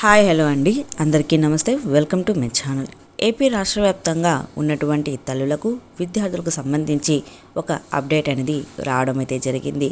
Hi hello అండి. అందరికీ నమస్తే. Welcome to my channel. AP రాష్ట్ర వ్యాప్తంగా ఉన్నటువంటి తల్లులకు విద్యార్థులకు సంబంధించి ఒక అప్డేట్ అనేది రావడం అయితే జరిగింది.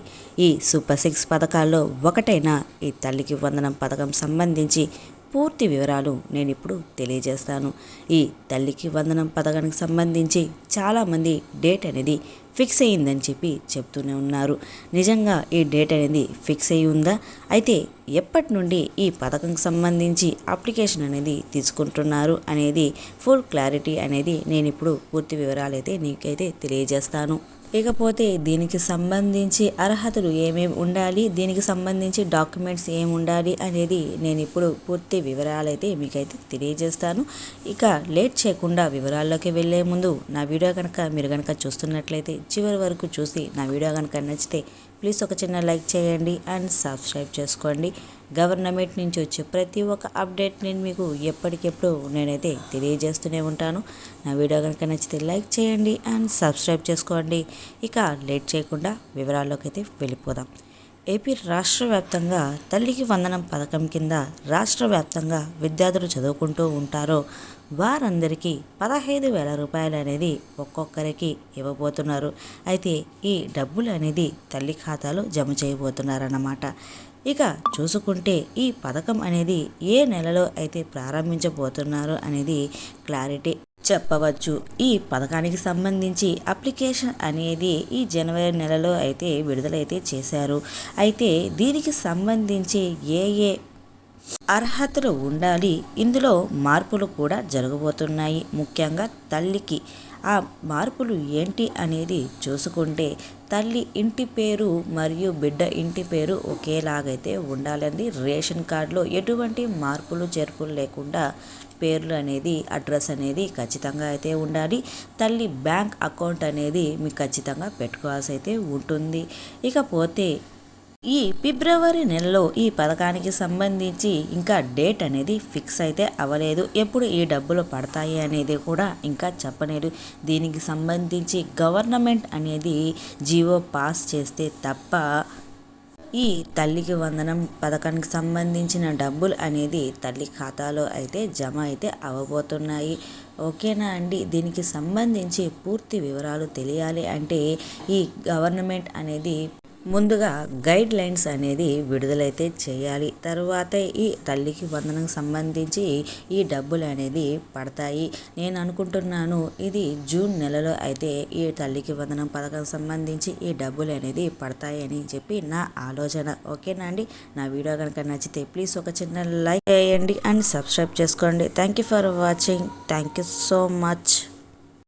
ఈ సూపర్ సిక్స్ పథకాల్లో ఒకటైన ఈ తల్లికి వందనం పథకం సంబంధించి పూర్తి వివరాలు నేను ఇప్పుడు తెలియజేస్తాను. ఈ తల్లికి వందనం పథకానికి సంబంధించి చాలామంది డేట్ అనేది ఫిక్స్ అయ్యిందని చెప్పి చెప్తూనే ఉన్నారు. నిజంగా ఈ డేట్ అనేది ఫిక్స్ అయ్యి ఉందా? అయితే ఎప్పటి నుండి ఈ పథకంకి సంబంధించి అప్లికేషన్ అనేది తీసుకుంటున్నారు అనేది ఫుల్ క్లారిటీ అనేది నేను ఇప్పుడు పూర్తి వివరాలు అయితే నీకైతే తెలియజేస్తాను. ఇకపోతే దీనికి సంబంధించి అర్హతలు ఏమేమి ఉండాలి? దీనికి సంబంధించి డాక్యుమెంట్స్ ఏమి ఉండాలి? అనేది నేను ఇప్పుడు పూర్తి వివరాలు అయితే మీకైతే తెలియజేస్తాను. ఇక లేట్ చేయకుండా వివరాల్లోకి వెళ్ళే ముందు నా వీడియో కనుక మీరు కనుక చూస్తున్నట్లయితే చివరి వరకు చూసి నా వీడియో కనుక నచ్చితే ప్లీజ్ ఒక చిన్న లైక్ చేయండి అండ్ సబ్స్క్రైబ్ చేసుకోండి. గవర్నమెంట్ నుంచి వచ్చే ప్రతి ఒక్క అప్డేట్ నేను మీకు ఎప్పటికెప్పుడు నేనైతే తెలియజేస్తూనే ఉంటాను. నా వీడియో కనుక నచ్చితే లైక్ చేయండి అండ్ సబ్స్క్రైబ్ చేసుకోండి. ఇక లేట్ చేయకుండా వివరాల్లోకి అయితే వెళ్ళిపోదాం. ఏపీ రాష్ట్ర వ్యాప్తంగా తల్లికి వందనం పథకం కింద రాష్ట్ర వ్యాప్తంగా విద్యార్థులు చదువుకుంటూ ఉంటారో వారందరికీ పదహైదు వేల రూపాయలు అనేది ఒక్కొక్కరికి ఇవ్వబోతున్నారు. అయితే ఈ డబ్బులు అనేది తల్లి ఖాతాలో జమ చేయబోతున్నారన్నమాట. ఇక చూసుకుంటే ఈ పథకం అనేది ఏ నెలలో అయితే ప్రారంభించబోతున్నారు అనేది క్లారిటీ చెప్పవచ్చు. ఈ పథకానికి సంబంధించి అప్లికేషన్ అనేది ఈ జనవరి నెలలో అయితే విడుదలైతే చేశారు. అయితే దీనికి సంబంధించి ఏ ఏ అర్హతలు ఉండాలి. ఇందులో మార్పులు కూడా జరగబోతున్నాయి. ముఖ్యంగా తల్లికి. ఆ మార్పులు ఏంటి అనేది చూసుకుంటే తల్లి ఇంటి పేరు మరియు బిడ్డ ఇంటి పేరు ఒకేలాగైతే ఉండాలండి. రేషన్ కార్డులో ఎటువంటి మార్పులు చేర్పులు లేకుండా పేర్లు అనేది అడ్రస్ అనేది ఖచ్చితంగా అయితే ఉండాలి. తల్లి బ్యాంక్ అకౌంట్ అనేది మీకు ఖచ్చితంగా పెట్టుకోవాల్సి అయితే ఉంటుంది. ఇకపోతే ఈ ఫిబ్రవరి నెలలో ఈ పథకానికి సంబంధించి ఇంకా డేట్ అనేది ఫిక్స్ అయితే అవ్వలేదు. ఎప్పుడు ఈ డబ్బులు పడతాయి అనేది కూడా ఇంకా చెప్పలేదు. దీనికి సంబంధించి గవర్నమెంట్ అనేది జీవో పాస్ చేస్తే తప్ప ఈ తల్లికి వందనం పథకానికి సంబంధించిన డబ్బులు అనేది తల్లి ఖాతాలో అయితే జమ అయితే అవ్వబోతున్నాయి. ఓకేనా అండి? దీనికి సంబంధించి పూర్తి వివరాలు తెలియాలి అంటే ఈ గవర్నమెంట్ అనేది ముందుగా గైడ్ లైన్స్ అనేది విడుదలైతే చేయాలి. తర్వాత ఈ తల్లికి వందనం సంబంధించి ఈ డబ్బులు అనేది పడతాయి. నేను అనుకుంటున్నాను ఇది జూన్ నెలలో అయితే ఈ తల్లికి వందనం పథకం సంబంధించి ఈ డబ్బులు అనేది పడతాయి అని చెప్పి నా ఆలోచన. ఓకేనా అండి? నా వీడియో కనుక నచ్చితే ప్లీజ్ ఒక చిన్న లైక్ చేయండి అండ్ సబ్స్క్రైబ్ చేసుకోండి. Thank you for watching. Thank you so much.